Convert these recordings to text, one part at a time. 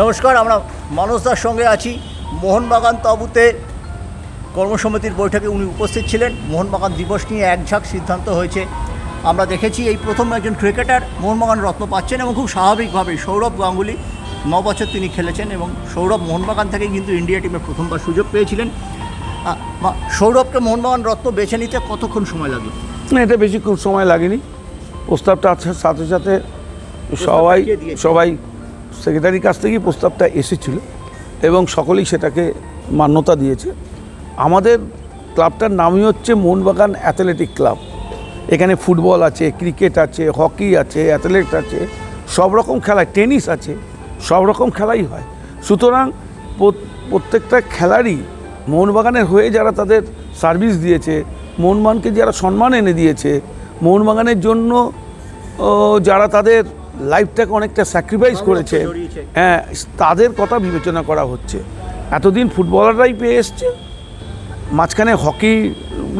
নমস্কার আমরা মানসদার সঙ্গে আছি। মোহনবাগান তাবুতে কর্মসমিতির বৈঠকে উনি উপস্থিত ছিলেন। মোহনবাগান দিবস নিয়ে এক ঝাঁক সিদ্ধান্ত হয়েছে। আমরা দেখেছি এই প্রথম একজন ক্রিকেটার মোহনবাগান রত্ন পাচ্ছেন এবং খুব স্বাভাবিকভাবেই সৌরভ গাঙ্গুলি ন বছর তিনি খেলেছেন এবং সৌরভ মোহনবাগান থেকেই কিন্তু ইন্ডিয়া টিমে প্রথমবার সুযোগ পেয়েছিলেন। সৌরভকে মোহনবাগান রত্ন বেছে নিতে কতক্ষণ সময় লাগল? না এটা বেশি খুব সময় লাগেনি। প্রস্তাবটা আসার সাথে সাথে সবাই সবাই সেক্রেটারির কাছ থেকেই প্রস্তাবটা এসেছিল এবং সকলেই সেটাকে মান্যতা দিয়েছে। আমাদের ক্লাবটার নামই হচ্ছে মোহনবাগান অ্যাথলেটিক ক্লাব। এখানে ফুটবল আছে, ক্রিকেট আছে, হকি আছে, অ্যাথলেট আছে, সব রকম খেলা টেনিস আছে, সব রকম খেলাই হয়। সুতরাং প্রত্যেকটা খেলারই মোহনবাগানের হয়ে যারা তাদের সার্ভিস দিয়েছে, মোহনবাগানকে যারা সম্মান এনে দিয়েছে, মোহনবাগানের জন্য যারা তাদের লাইফটাকে অনেকটা স্যাক্রিফাইস করেছে। হ্যাঁ তাদের কথা বিবেচনা করা হচ্ছে। এতদিন ফুটবলাররাই পেয়ে এসছে। মাঝখানে হকি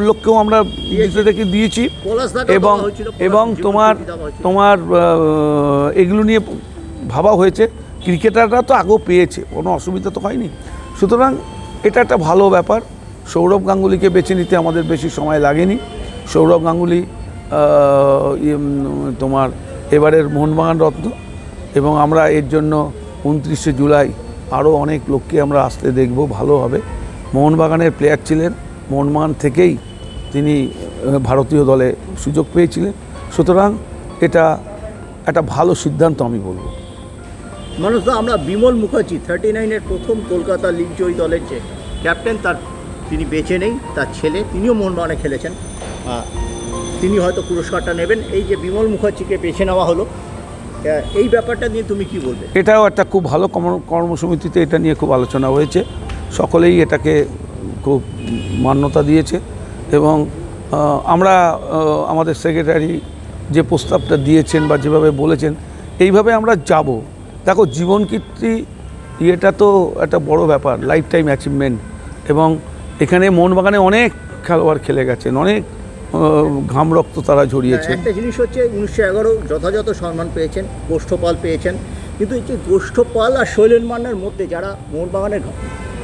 লোককেও আমরা দিতে দেখে দিয়েছি। এবং এবং তোমার। তোমার এগুলো নিয়ে ভাবা হয়েছে। ক্রিকেটাররা তো আগেও পেয়েছে কোনো অসুবিধা তো হয়নি। সুতরাং এটা একটা ভালো ব্যাপার। সৌরভ গাঙ্গুলিকে বেছে নিতে আমাদের বেশি সময় লাগেনি। সৌরভ গাঙ্গুলি ইয়ে, তোমার এবারের মোহনবাগান রত্ন এবং আমরা এর জন্য উনত্রিশে জুলাই আরও অনেক লোককে আমরা আসতে দেখব, ভালো হবে। মোহনবাগানের প্লেয়ার ছিলেন, মোহনবাগান থেকেই তিনি ভারতীয় দলে সুযোগ পেয়েছিলেন। সুতরাং এটা একটা ভালো সিদ্ধান্ত আমি বলব। মানুষদা আমরা বিমল মুখার্জি থার্টি নাইনের প্রথম কলকাতা লিগ জয়ী দলের যে ক্যাপ্টেন তার তিনি বেঁচে নেই, তার ছেলে, তিনিও মোহনবাগানে খেলেছেন। তিনি হয়তো পুরস্কারটা নেবেন। এই যে বিমল মুখার্জিকে বেছে নেওয়া হলো এই ব্যাপারটা নিয়ে তুমি কি বলবে? এটাও একটা খুব ভালো কর্মসমিতিতে এটা নিয়ে খুব আলোচনা হয়েছে। সকলেই এটাকে খুব মান্যতা দিয়েছে এবং আমরা আমাদের সেক্রেটারি যে প্রস্তাবটা দিয়েছেন বা যেভাবে বলেছেন, এইভাবে আমরা যাব। দেখো, জীবন কীর্তি ইয়েটা তো একটা বড় ব্যাপার লাইফ টাইম অ্যাচিভমেন্ট এবং এখানে মোহনবাগানে অনেক খেলোয়াড় খেলে গেছেন, অনেক ঘাম রক্ত তারা ঝরিয়েছে। একটা জিনিস হচ্ছে, উনিশশো এগারো যথাযথ সম্মান পেয়েছেন, গোষ্ঠপাল পেয়েছেন। কিন্তু এই যে গোষ্ঠপাল আর শৈলেন মান্নার মধ্যে যারা মোহনবাগানের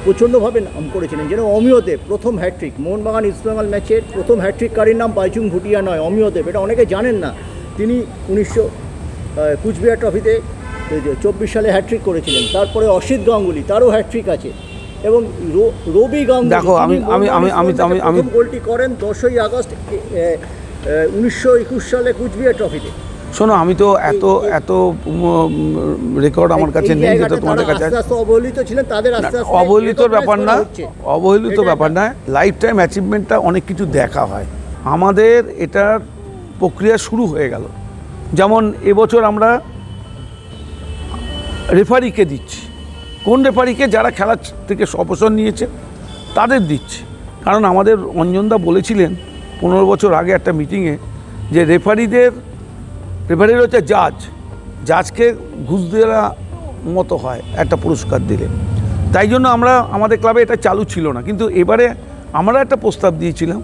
প্রচণ্ডভাবে নাম করেছিলেন, যেন অমিয়দেব, প্রথম হ্যাট্রিক মোহনবাগান ইস্টবেঙ্গল ম্যাচের প্রথম হ্যাট্রিককারীর নাম বাইচুং ভুটিয়া নয়, অমিয়দেব, এটা অনেকে জানেন না। তিনি উনিশশো কুচবিহার ট্রফিতে চব্বিশ সালে হ্যাট্রিক করেছিলেন। তারপরে অসিত গাঙ্গুলি, তারও হ্যাট্রিক আছে। এবং রবি গাঙ্গুলি দেখো, আমি- আমি- আমি- আমি- আমি- আমি- গোলটি করেন দশই আগস্ট উনিশশো একুশ সালে কুচবিহার ট্রফিতে। শোনো আমি তো এত এত রেকর্ড আমার কাছে নেই যেটা তোমাদের কাছে অবহেলিত ছিলেন তাদের অবহেলিত ব্যাপার না অবহেলিত ব্যাপার না। লাইফ টাইম অ্যাচিভমেন্টটা অনেক কিছু দেখা হয়। আমাদের এটার প্রক্রিয়া শুরু হয়ে গেল। যেমন এবছর আমরা রেফারিকে দিচ্ছি। কোন রেফারিকে যারা খেলা থেকে অবসর নিয়েছে, তাদের দিচ্ছে। কারণ আমাদের অঞ্জনদা বলেছিলেন পনেরো বছর আগে একটা মিটিংয়ে যে রেফারিদের, রেফারির হচ্ছে জাজ। জাজকে ঘুষ দেওয়া মতো হয়, একটা পুরস্কার দিলে। তাই জন্য আমরা, আমাদের ক্লাবে এটা চালু ছিল না। কিন্তু এবারে আমরা একটা প্রস্তাব দিয়েছিলাম,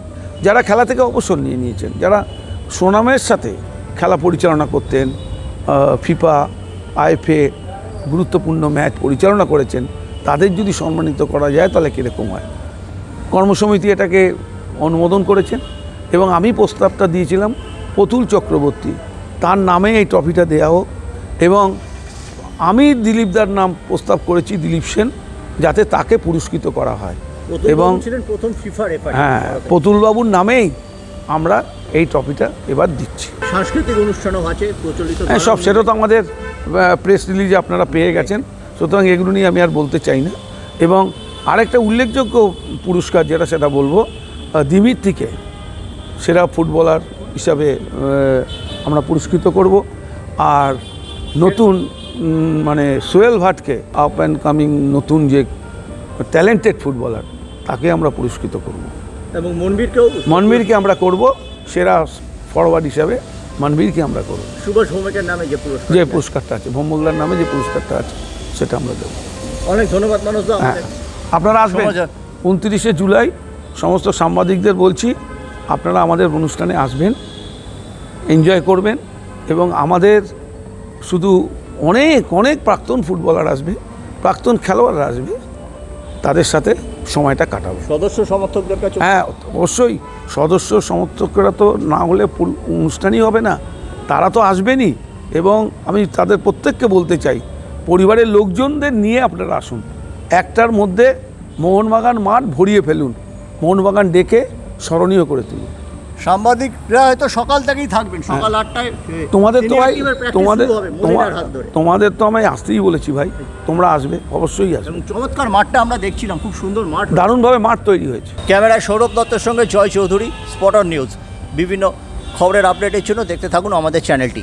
যারা খেলা থেকে অবসর নিয়ে নিয়েছেন, যারা সুনামের সাথে খেলা পরিচালনা করতেন ফিফা, আইএফএ গুরুত্বপূর্ণ ম্যাচ পরিচালনা করেছেন তাদের যদি সম্মানিত করা যায় তাহলে কীরকম হয়? কর্মসমিতি এটাকে অনুমোদন করেছেন এবং আমি প্রস্তাবটা দিয়েছিলাম প্রতুল চক্রবর্তী। তার নামে এই ট্রফিটা দেওয়া হোক এবং আমি দিলীপদার নাম প্রস্তাব করেছি দিলীপ সেন যাতে তাকে পুরস্কৃত করা হয়। এবং ছিলেন প্রথম হ্যাঁ প্রতুলবাবুর নামেই আমরা এই ট্রফিটা এবার দিচ্ছি। সাংস্কৃতিক অনুষ্ঠানও আছে প্রচলিত হ্যাঁ সব সেটা তো আমাদের প্রেস রিলিজে আপনারা পেয়ে গেছেন। সুতরাং এগুলো নিয়ে আমি আর বলতে চাই না। এবং আরেকটা উল্লেখযোগ্য পুরস্কার যেটা সেটা বলব দিমিত্রিকে সেরা ফুটবলার হিসাবে আমরা পুরস্কৃত করব। আর নতুন মানে সোয়েল ভাটকে আপ অ্যান্ড কামিং নতুন যে ট্যালেন্টেড ফুটবলার তাকে আমরা পুরস্কৃত করব। এবং মনবীরকেও মনবীরকে আমরা করব সেরা ফরওয়ার্ড হিসাবে মনবীরকে আমরা করব। সুভাষ ভৌমিকের নামে যে পুরস্কার যে পুরস্কারটা আছে ভোমলদার নামে যে পুরস্কারটা আছে সেটা আমরা দেবো। অনেক ধন্যবাদ মানুষ হ্যাঁ। আপনারা আসবেন উনত্রিশে জুলাই সমস্ত সাংবাদিকদের বলছি আপনারা আমাদের অনুষ্ঠানে আসবেন এনজয় করবেন এবং আমাদের শুধু অনেক অনেক প্রাক্তন ফুটবলার আসবে প্রাক্তন খেলোয়াড়রা আসবে তাদের সাথে সময়টা কাটাবো। সদস্য সমর্থকদের কাছে হ্যাঁ অবশ্যই সদস্য সমর্থকরা তো না হলে অনুষ্ঠানই হবে না। তারা তো আসবেনই এবং আমি তাদের প্রত্যেককে বলতে চাই পরিবারের লোকজনদের নিয়ে আপনারা আসুন। একটার মধ্যে মোহনবাগান মাঠ ভরিয়ে ফেলুন। মোহনবাগান ডেকে স্মরণীয় করে তুলুন। সাংবাদিকরা হয়তো সকাল থেকেই থাকবেন সকাল আটটায়। হ্যাঁ। তোমাদের তো ভাই তোমাদের। তোমাদের তো আমি আসতেই বলেছি ভাই তোমরা আসবে অবশ্যই আসবে। চমৎকার মাঠটা আমরা দেখছিলাম খুব সুন্দর মাঠ দারুণভাবে মাঠ তৈরি হয়েছে। ক্যামেরায় সৌরভ দত্তের সঙ্গে জয় চৌধুরী স্পটার নিউজ। বিভিন্ন খবরের আপডেটের জন্য দেখতে থাকুন আমাদের চ্যানেলটি।